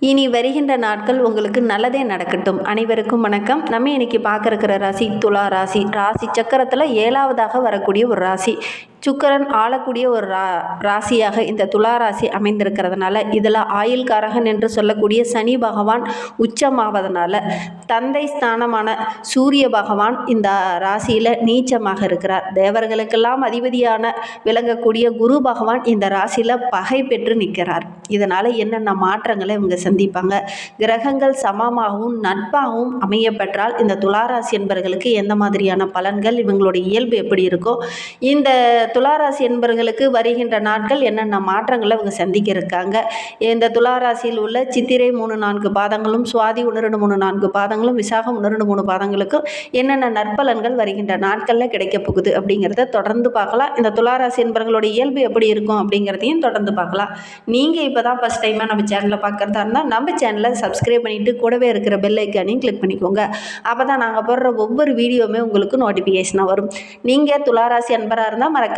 இனி வருகின்ற நாட்கள் உங்களுக்கு நல்லதே நடக்கட்டும். அனைவருக்கும் வணக்கம். நம்ம இன்னைக்கு பார்க்க இருக்கிற ராசி துலா ராசி. ராசி சக்கரத்தில் ஏழாவதாக வரக்கூடிய ஒரு ராசி. சுக்கரன் ஆளக்கூடிய ஒரு ரா ராசியாக இந்த துலா ராசி அமைந்திருக்கிறதுனால இதில் ஆயுள்காரகன் என்று சொல்லக்கூடிய சனி பகவான் உச்சமாவதனால தந்தை ஸ்தானமான சூரிய பகவான் இந்த ராசியில் நீச்சமாக இருக்கிறார். தேவர்களுக்கெல்லாம் அதிபதியான விளங்கக்கூடிய குரு பகவான் இந்த ராசியில் பகை பெற்று நிற்கிறார். இதனால் என்னென்ன மாற்றங்களை இவங்க சந்திப்பாங்க? கிரகங்கள் சமமாகவும் நட்பாகவும் அமையப்பெற்றால் இந்த துளாராசி என்பவர்களுக்கு எந்த மாதிரியான பலன்கள் இவங்களுடைய இயல்பு எப்படி இருக்கோ இந்த துளாராசி என்பவர்களுக்கு வருகின்ற நாட்கள் என்னென்ன மாற்றங்களை இவங்க சந்திக்க இருக்காங்க இந்த துளாராசியில் உள்ள சித்திரை மூணு நான்கு பாதங்களும் சுவாதி ஒன்று ரெண்டு மூணு நான்கு பாதங்களும் விசாகம் ஒன்று ரெண்டு மூணு பாதங்களுக்கும் என்னென்ன நற்பலன்கள் வருகின்ற நாட்களில் கிடைக்க போகுது அப்படிங்கிறத தொடர்ந்து பார்க்கலாம். இந்த துளாராசி என்பவர்களோட இயல்பு எப்படி இருக்கும் அப்படிங்கிறதையும் தொடர்ந்து பார்க்கலாம். நீங்கள் இப்போ தான் ஃபஸ்ட் டைமாக நம்ம சேனலை பார்க்குறதா இருந்தால் நம்ம சேனலை சப்ஸ்கிரைப் பண்ணிவிட்டு கூடவே இருக்கிற பெல் ஐக்கானையும் கிளிக் பண்ணிக்கோங்க. அப்போ தான் நாங்கள் போடுற ஒவ்வொரு வீடியோவுமே உங்களுக்கு நோட்டிஃபிகேஷனாக வரும். நீங்கள் துளாராசி அன்பராக இருந்தால் மறக்க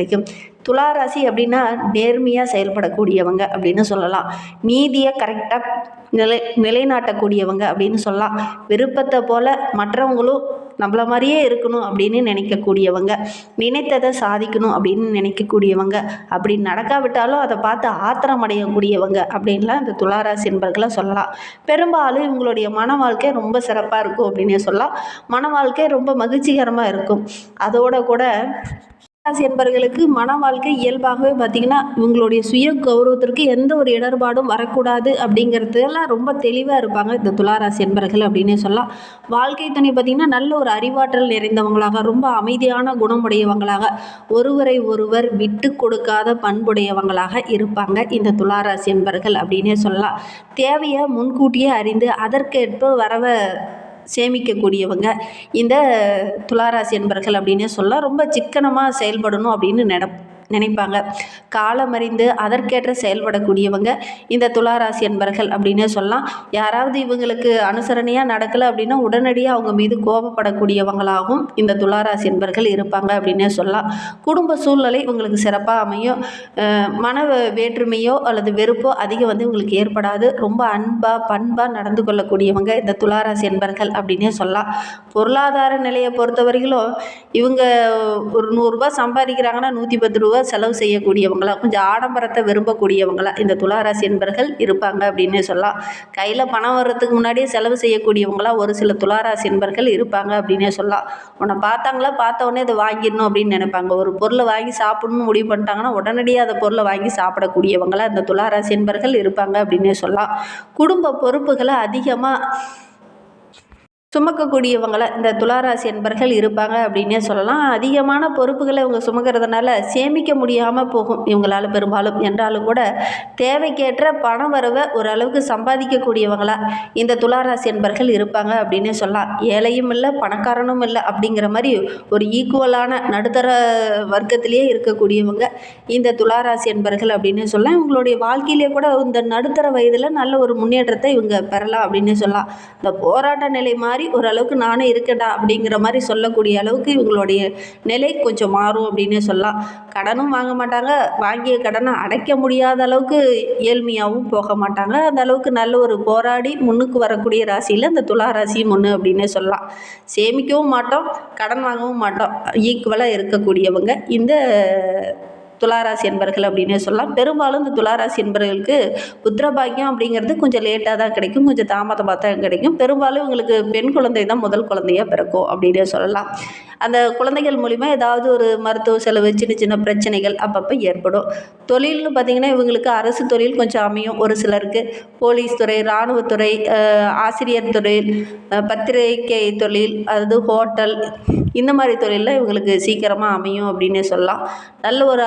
கிடைக்கும். துளாராசி அப்படின்னா நேர்மையாக செயல்படக்கூடியவங்க அப்படின்னு சொல்லலாம். நீதியை கரெக்டாக நிலை நிலைநாட்டக்கூடியவங்க அப்படின்னு சொல்லலாம். விருப்பத்தை போல் மற்றவங்களும் நம்மள மாதிரியே இருக்கணும் அப்படின்னு நினைக்கக்கூடியவங்க. நினைத்ததை சாதிக்கணும் அப்படின்னு நினைக்கக்கூடியவங்க. அப்படி நடக்காவிட்டாலும் அதை பார்த்து ஆத்திரம் அடையக்கூடியவங்க அப்படின்லாம் இந்த துளாராசி என்பர்களை சொல்லலாம். பெரும்பாலும் இவங்களுடைய மன வாழ்க்கை ரொம்ப சிறப்பாக இருக்கும் அப்படின்னே சொல்லலாம். மன வாழ்க்கை ரொம்ப மகிழ்ச்சிகரமாக இருக்கும். அதோட கூட ராசி என்பவர்களுக்கு மன வாழ்க்கை இயல்பாகவே பார்த்திங்கன்னா இவங்களுடைய சுய கௌரவத்திற்கு எந்த ஒரு இடர்பாடும் வரக்கூடாது அப்படிங்கிறதுலாம் ரொம்ப தெளிவாக இருப்பாங்க இந்த துளாராசி என்பர்கள் அப்படின்னே சொல்லலாம். வாழ்க்கை துணை பார்த்திங்கன்னா நல்ல ஒரு அறிவாற்றல் நிறைந்தவங்களாக ரொம்ப அமைதியான குணமுடையவங்களாக ஒருவரை ஒருவர் விட்டு கொடுக்காத பண்புடையவங்களாக இருப்பாங்க இந்த துளாராசி என்பர்கள் அப்படின்னே சொல்லலாம். தேவையை முன்கூட்டியே அறிந்து அதற்கேற்ப வரவ சேமிக்கக்கூடியவங்க. இந்த துளாராசி என்பர்கள் அப்படின்னே சொல்லலாம் ரொம்ப சிக்கனமாக செயல்படணும் அப்படின்னு நினப் நினைப்பாங்க. காலமறிந்து அதற்கேற்ற செயல்படக்கூடியவங்க இந்த துளாராசி என்பர்கள் அப்படின்னே சொல்லலாம். யாராவது இவங்களுக்கு அனுசரணையாக நடக்கலை அப்படின்னா உடனடியாக அவங்க மீது கோபப்படக்கூடியவங்களாகவும் இந்த துளாராசி என்பர்கள் இருப்பாங்க அப்படின்னே சொல்லலாம். குடும்ப சூழ்நிலை இவங்களுக்கு சிறப்பாக அமையும். மன வேற்றுமையோ அல்லது வெறுப்போ அதிகம் வந்து இவங்களுக்கு ஏற்படாது. ரொம்ப அன்பாக பண்பாக நடந்து கொள்ளக்கூடியவங்க இந்த துளாராசி என்பர்கள் அப்படின்னே சொல்லலாம். பொருளாதார நிலையை பொறுத்தவரையிலும் இவங்க ஒரு நூறுரூவா சம்பாதிக்கிறாங்கன்னா நூற்றி பத்து ரூபா செலவு செய்யக்கூடியவங்களா கொஞ்சம் ஆடம்பரத்தை விரும்பக்கூடியவங்களா இந்த துளாராசி என்பர்கள் இருப்பாங்க அப்படின்னு சொல்லலாம். கையில் பணம் வர்றதுக்கு முன்னாடியே செலவு செய்யக்கூடியவங்களா ஒரு சில துளாராசி என்பர்கள் இருப்பாங்க அப்படின்னே சொல்லலாம். உன்னை பார்த்தாங்களா பார்த்த உடனே இதை வாங்கிடணும் அப்படின்னு நினைப்பாங்க. ஒரு பொருளை வாங்கி சாப்பிடணும்னு முடிவு பண்ணிட்டாங்கன்னா உடனடியாக அந்த பொருளை வாங்கி சாப்பிடக்கூடியவங்களா இந்த துளாராசி என்பர்கள் இருப்பாங்க அப்படின்னே சொல்லலாம். குடும்ப பொறுப்புகளை அதிகமாக சுமக்கக்கூடியவங்கள இந்த துளாராசி என்பர்கள் இருப்பாங்க அப்படின்னே சொல்லலாம். அதிகமான பொறுப்புகளை இவங்க சுமக்கிறதுனால சேமிக்க முடியாமல் போகும் இவங்களால் பெரும்பாலும். என்றாலும் கூட தேவைக்கேற்ற பண வரவை ஓரளவுக்கு சம்பாதிக்கக்கூடியவங்களா இந்த துளாராசி என்பர்கள் இருப்பாங்க அப்படின்னே சொல்லலாம். ஏழையும் இல்லை பணக்காரனும் இல்லை அப்படிங்கிற மாதிரி ஒரு ஈக்குவலான நடுத்தர வர்க்கத்திலேயே இருக்கக்கூடியவங்க இந்த துளாராசி என்பர்கள் அப்படின்னு சொல்லலாம். இவங்களுடைய வாழ்க்கையிலே கூட இந்த நடுத்தர வயதில் நல்ல ஒரு முன்னேற்றத்தை இவங்க பெறலாம் அப்படின்னு சொல்லலாம். இந்த போராட்ட நிலை மாதிரி ஓரளவுக்கு நானே இருக்கடா அப்படிங்கிற மாதிரி சொல்லக்கூடிய அளவுக்கு இவங்களுடைய நிலை கொஞ்சம் மாறும் அப்படின்னு சொல்லலாம். கடனும் வாங்க மாட்டாங்க. வாங்கிய கடனை அடைக்க முடியாத அளவுக்கு ஏழ்மையாகவும் போக மாட்டாங்க. அந்த அளவுக்கு நல்ல ஒரு போராடி முன்னுக்கு வரக்கூடிய ராசியில் அந்த துலா ராசியும் ஒன்று அப்படின்னே சொல்லலாம். சேமிக்கவும் மாட்டோம் கடன் வாங்கவும் மாட்டோம். ஈக்குவலாக இருக்கக்கூடியவங்க. இந்த துளாராசி என்பர்கள் அப்படின்னே சொல்லலாம். பெரும்பாலும் இந்த துளாராசி என்பர்களுக்கு புத்திரபாகியம் அப்படிங்கிறது கொஞ்சம் லேட்டாக தான் கிடைக்கும். கொஞ்சம் தாமதமாக தான் கிடைக்கும். பெரும்பாலும் இவங்களுக்கு பெண் குழந்தை தான் முதல் குழந்தையாக பிறக்கும் அப்படின்னே சொல்லலாம். அந்த குழந்தைகள் மூலிமா ஏதாவது ஒரு மருத்துவ செலவு சின்ன சின்ன பிரச்சனைகள் அப்பப்போ ஏற்படும். தொழில்னு பார்த்திங்கன்னா இவங்களுக்கு அரசு தொழில் கொஞ்சம் அமையும். ஒரு சிலருக்கு போலீஸ் துறை இராணுவத்துறை ஆசிரியர் தொழில் பத்திரிகை தொழில் அதாவது ஹோட்டல் இந்த மாதிரி தொழிலில் இவங்களுக்கு சீக்கிரமாக அமையும் அப்படின்னே சொல்லலாம். நல்ல ஒரு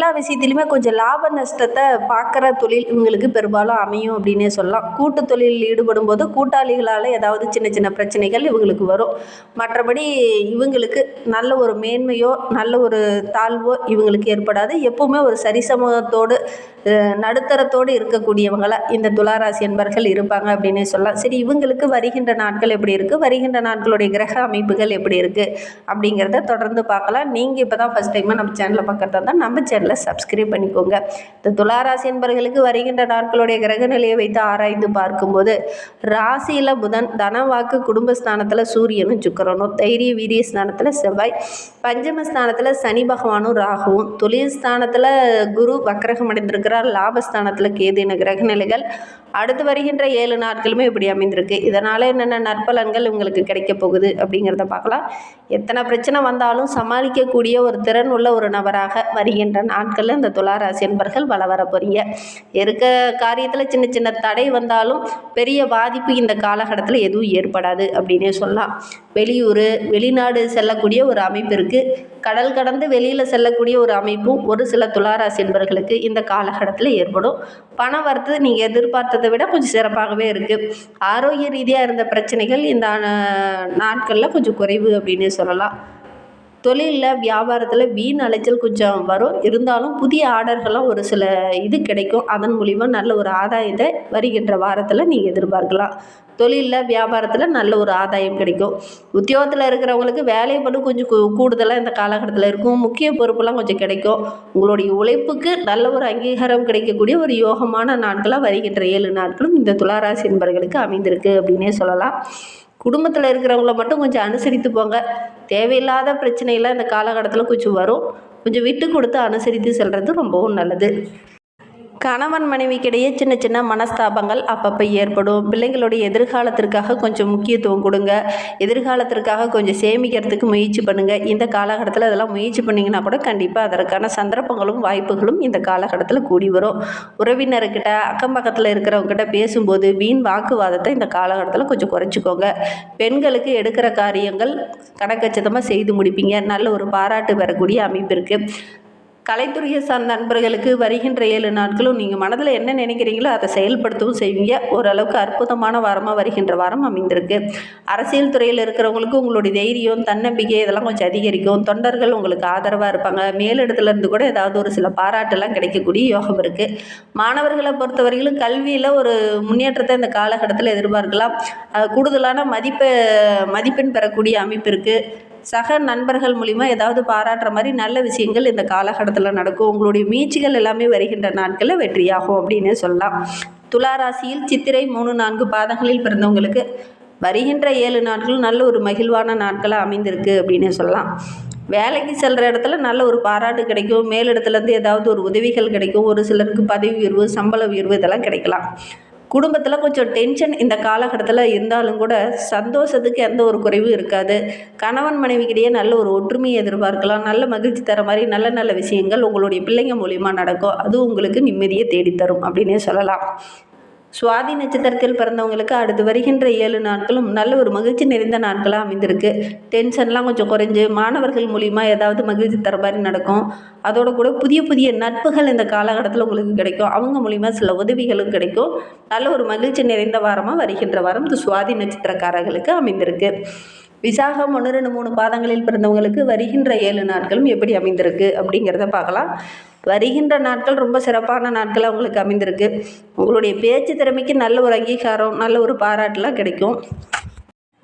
எல்லா விஷயத்துலையுமே கொஞ்சம் லாப நஷ்டத்தை பார்க்குற தொழில் இவங்களுக்கு பெரும்பாலும் அமையும் அப்படின்னே சொல்லலாம். கூட்டு தொழிலில் ஈடுபடும் போது கூட்டாளிகளால் ஏதாவது சின்ன சின்ன பிரச்சனைகள் இவங்களுக்கு வரும். மற்றபடி இவங்களுக்கு நல்ல ஒரு மேன்மையோ நல்ல ஒரு தாழ்வோ இவங்களுக்கு ஏற்படாது. எப்பவுமே ஒரு சரிசமத்தோடு நடுத்தரத்தோடு இருக்கக்கூடியவங்களை இந்த துளாராசி என்பர்கள் இருப்பாங்க அப்படின்னே சொல்லலாம். சரி இவங்களுக்கு வருகின்ற நாட்கள் எப்படி இருக்குது வருகின்ற நாட்களுடைய கிரக அமைப்புகள் எப்படி இருக்குது அப்படிங்கிறத தொடர்ந்து பார்க்கலாம். நீங்கள் இப்போ தான் ஃபஸ்ட் டைமாக நம்ம சேனலை பார்க்குறதா தான் நம்ம சேனல் சப்ஸ்கிரைப் பண்ணிக்கோங்க. இந்த துளாராசி என்பர்களுக்கு வருகின்ற நாட்களுடைய கிரக நிலையை வைத்து ஆராய்ந்து பார்க்கும்போது ராசியில் புதன் தனவாக்கு குடும்பஸ்தானத்தில் சூரியனும் சுக்கிரனும் தைரிய வீரிய ஸ்தானத்தில் செவ்வாய் பஞ்சமஸ்தானத்தில் சனி பகவானும் ராகுவும் தொழில் ஸ்தானத்தில் குரு வக்கரகம் அடைந்திருக்கிறார் லாபஸ்தானத்தில் கேது என கிரக நிலைகள் அடுத்து வருகின்ற ஏழு நாட்களுமே இப்படி அமைந்திருக்கு. இதனால் என்னென்ன நற்பலன்கள் உங்களுக்கு கிடைக்க போகுது அப்படிங்கிறத பார்க்கலாம். எத்தனை பிரச்சனை வந்தாலும் சமாளிக்கக்கூடிய ஒரு திறன் உள்ள ஒரு நபராக வருகின்ற நாட்களில் இந்த துளாராசி என்பர்கள் வள வர போகிறீங்க இருக்க காரியத்தில் சின்ன சின்ன தடை வந்தாலும் பெரிய பாதிப்பு இந்த காலகட்டத்தில் எதுவும் ஏற்படாது அப்படின்னே சொல்லலாம். வெளியூர் வெளிநாடு செல்லக்கூடிய ஒரு அமைப்பு இருக்குது கடல் கடந்து வெளியில் செல்லக்கூடிய ஒரு அமைப்பும் ஒரு சில துளாராசி என்பர்களுக்கு இந்த காலகட்டத்தில் ஏற்படும். பண வரத்து நீங்கள் எதிர்பார்த்ததை விட கொஞ்சம் சிறப்பாகவே இருக்குது ஆரோக்கிய ரீதியாக இருந்த பிரச்சனைகள் இந்த நாட்களில் கொஞ்சம் குறைவு அப்படின்னு சொல்லலாம். தொழிலில் வியாபாரத்தில் வீண் அலைச்சல் கொஞ்சம் வரும். இருந்தாலும் புதிய ஆர்டர்கள்லாம் ஒரு சில இது கிடைக்கும். அதன் மூலிமா நல்ல ஒரு ஆதாயத்தை வருகின்ற வாரத்தில் நீங்கள் எதிர்பார்க்கலாம். தொழிலில் வியாபாரத்தில் நல்ல ஒரு ஆதாயம் கிடைக்கும். உத்தியோகத்தில் இருக்கிறவங்களுக்கு வேலையை மட்டும் கொஞ்சம் கூடுதலாக இந்த காலகட்டத்தில் இருக்கும். முக்கிய பொறுப்புலாம் கொஞ்சம் கிடைக்கும். உங்களுடைய உழைப்புக்கு நல்ல ஒரு அங்கீகாரம் கிடைக்கக்கூடிய ஒரு யோகமான நாட்களாக வருகின்ற ஏழு நாட்களும் இந்த துளாராசி என்பர்களுக்கு அமைந்திருக்கு அப்படின்னே சொல்லலாம். குடும்பத்தில் இருக்கிறவங்கள மட்டும் கொஞ்சம் அனுசரித்து போங்க தேவையில்லாத பிரச்சனையெல்லாம் இந்த காலகட்டத்தில் கொஞ்சம் வரும். கொஞ்சம் விட்டு கொடுத்து அனுசரித்து செல்வது ரொம்பவும் நல்லது. கணவன் மனைவிக்கிடையே சின்ன சின்ன மனஸ்தாபங்கள் அப்பப்போ ஏற்படும். பிள்ளைங்களுடைய எதிர்காலத்திற்காக கொஞ்சம் முக்கியத்துவம் கொடுங்க. எதிர்காலத்திற்காக கொஞ்சம் சேமிக்கிறதுக்கு முயற்சி பண்ணுங்கள் இந்த காலகட்டத்தில் அதெல்லாம் முயற்சி பண்ணிங்கன்னா கூட கண்டிப்பாக அதற்கான சந்தர்ப்பங்களும் வாய்ப்புகளும் இந்த காலகட்டத்தில் கூடி வரும். உறவினர்கிட்ட அக்கம் பக்கத்தில் இருக்கிறவங்ககிட்ட பேசும்போது வீண் வாக்குவாதத்தை இந்த காலகட்டத்தில் கொஞ்சம் குறைச்சிக்கோங்க. பெண்களுக்கு எடுக்கிற காரியங்கள் கணக்கச்சிதமாக செய்து முடிப்பீங்க. நல்ல ஒரு பாராட்டு பெறக்கூடிய அமைப்பு இருக்குது கலைத்துறையை சார்ந்த நண்பர்களுக்கு வருகின்ற ஏழு நாட்களும் நீங்கள் மனதில் என்ன நினைக்கிறீங்களோ அதை செயல்படுத்தவும் செய்வீங்க. ஓரளவுக்கு அற்புதமான வாரமாக வருகின்ற வாரம் அமைந்திருக்கு. அரசியல் துறையில் இருக்கிறவங்களுக்கு உங்களுடைய தைரியம் தன்னம்பிக்கை இதெல்லாம் கொஞ்சம் அதிகரிக்கும். தொண்டர்கள் உங்களுக்கு ஆதரவாக இருப்பாங்க. மேலிடத்துலேருந்து கூட ஏதாவது ஒரு சில பாராட்டெல்லாம் கிடைக்கக்கூடிய யோகம் இருக்குது மாணவர்களை பொறுத்தவரையிலும் கல்வியில் ஒரு முன்னேற்றத்தை இந்த காலகட்டத்தில் எதிர்பார்க்கலாம். கூடுதலான மதிப்பை மதிப்பெண் பெறக்கூடிய அமைப்பு இருக்குது சக நண்பர்கள் மூலிமா ஏதாவது பாராட்டுற மாதிரி நல்ல விஷயங்கள் இந்த காலகட்டத்தில் நடக்கும். உங்களுடைய முயற்சிகள் எல்லாமே வருகின்ற நாட்களில் வெற்றியாகும் அப்படின்னு சொல்லலாம். துளாராசியில் சித்திரை மூணு நான்கு பாதங்களில் பிறந்தவங்களுக்கு வருகின்ற ஏழு நாட்கள் நல்ல ஒரு மகிழ்வான நாட்களாக அமைந்திருக்கு அப்படின்னு சொல்லலாம். வேலைக்கு செல்கிற இடத்துல நல்ல ஒரு பாராட்டு கிடைக்கும். மேலிடத்துலேருந்து ஏதாவது ஒரு உதவிகள் கிடைக்கும். ஒரு சிலருக்கு பதவி உயர்வு சம்பள உயர்வு இதெல்லாம் கிடைக்கலாம். குடும்பத்தில் கொஞ்சம் டென்ஷன் இந்த காலகட்டத்தில் இருந்தாலும் கூட சந்தோஷத்துக்கு எந்த ஒரு குறைவும் இருக்காது. கணவன் மனைவிக்கிடையே நல்ல ஒரு ஒற்றுமையை எதிர்பார்க்கலாம். நல்ல மகிழ்ச்சி தர மாதிரி நல்ல நல்ல விஷயங்கள் உங்களுடைய பிள்ளைங்க மூலியமாக நடக்கும். அது உங்களுக்கு நிம்மதியை தேடித்தரும் அப்படின்னே சொல்லலாம். சுவாதி நட்சத்திரத்தில் பிறந்தவங்களுக்கு அடுத்து வருகின்ற ஏழு நாட்களும் நல்ல ஒரு மகிழ்ச்சி நிறைந்த நாட்களாக அமைந்திருக்கு. டென்ஷன்லாம் கொஞ்சம் குறைஞ்சு மாணவர்கள் மூலிமா ஏதாவது மகிழ்ச்சி தர மாதிரி நடக்கும். அதோட கூட புதிய புதிய நட்புகள் இந்த காலகட்டத்தில் உங்களுக்கு கிடைக்கும். அவங்க மூலிமா சில உதவிகளும் கிடைக்கும். நல்ல ஒரு மகிழ்ச்சி நிறைந்த வாரமாக வருகின்ற வாரம் இந்த சுவாதி நட்சத்திரக்காரர்களுக்கு அமைந்திருக்கு. விசாகம் ஒன்று ரெண்டு மூணு பாதங்களில் பிறந்தவங்களுக்கு வருகின்ற ஏழு நாட்களும் எப்படி அமைந்திருக்கு அப்படிங்கிறத பார்க்கலாம். வருகின்ற நாட்கள் ரொம்ப சிறப்பான நாட்களாக உங்களுக்கு அமைந்திருக்கு. உங்களுடைய பேச்சு திறமைக்கு நல்ல ஒரு அங்கீகாரம் நல்ல ஒரு பாராட்டுலாம் கிடைக்கும்.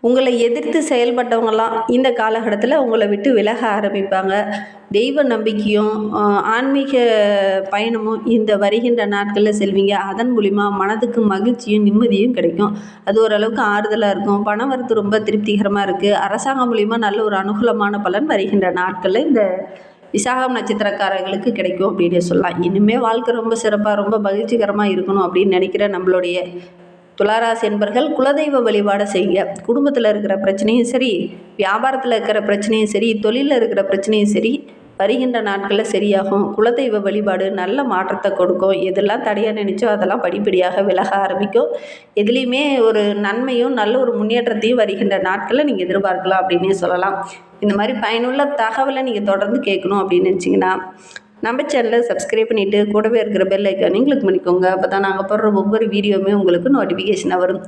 உங்களை எதிர்த்து செயல்பட்டவங்கலாம் இந்த காலகட்டத்தில் உங்களை விட்டு விலக ஆரம்பிப்பாங்க. தெய்வ நம்பிக்கையும் ஆன்மீக பயணமும் இந்த வருகின்ற நாட்களில் செல்வீங்க. அதன் மூலிமா மனதுக்கு மகிழ்ச்சியும் நிம்மதியும் கிடைக்கும். அது ஓரளவுக்கு ஆறுதலாக இருக்கும். பணம் வரத்து ரொம்ப திருப்திகரமாக இருக்குது அரசாங்கம் மூலிமா நல்ல ஒரு அனுகூலமான பலன் வருகின்ற நாட்களில் இந்த விசாகம் நட்சத்திரக்காரர்களுக்கு கிடைக்கும் அப்படின்னு சொல்லலாம். இனிமேல் வாழ்க்கை ரொம்ப சிறப்பாக ரொம்ப மகிழ்ச்சிகரமாக இருக்கணும் அப்படின்னு நினைக்கிற நம்மளுடைய துளாராசி என்பர்கள் குலதெய்வ வழிபாடை செய்ய குடும்பத்தில் இருக்கிற பிரச்சனையும் சரி வியாபாரத்தில் இருக்கிற பிரச்சனையும் சரி தொழிலில் இருக்கிற பிரச்சனையும் சரி வருகின்ற நாட்களில் சரியாகும். குலதெய்வ வழிபாடு நல்ல மாற்றத்தை கொடுக்கும். எதெல்லாம் தடையாக நினைச்சோ அதெல்லாம் படிப்படியாக விலக ஆரம்பிக்கும். எதுலேயுமே ஒரு நன்மையும் நல்ல ஒரு முன்னேற்றத்தையும் வருகின்ற நாட்களில் நீங்கள் எதிர்பார்க்கலாம் அப்படின்னே சொல்லலாம். இந்த மாதிரி பயனுள்ள தகவலை நீங்கள் தொடர்ந்து கேட்கணும் அப்படின்னு நினச்சிங்கன்னா நம்ம சேனலை சப்ஸ்கிரைப் பண்ணிவிட்டு கூடவே இருக்கிற பெல் ஐக்கானையும் கிளிக் பண்ணிக்கோங்க. அப்போ தான் நாங்கள் போடுற ஒவ்வொரு வீடியோவுமே உங்களுக்கு நோட்டிஃபிகேஷனாக வரும்.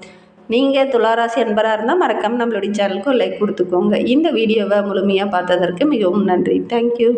நீங்கள் துளாராசி அன்பராக இருந்தால் மறக்காமல் நம்மளுடைய சேனலுக்கும் லைக் கொடுத்துக்கோங்க. இந்த வீடியோவை முழுமையாக பார்த்ததற்கு மிகவும் நன்றி. தேங்க்யூ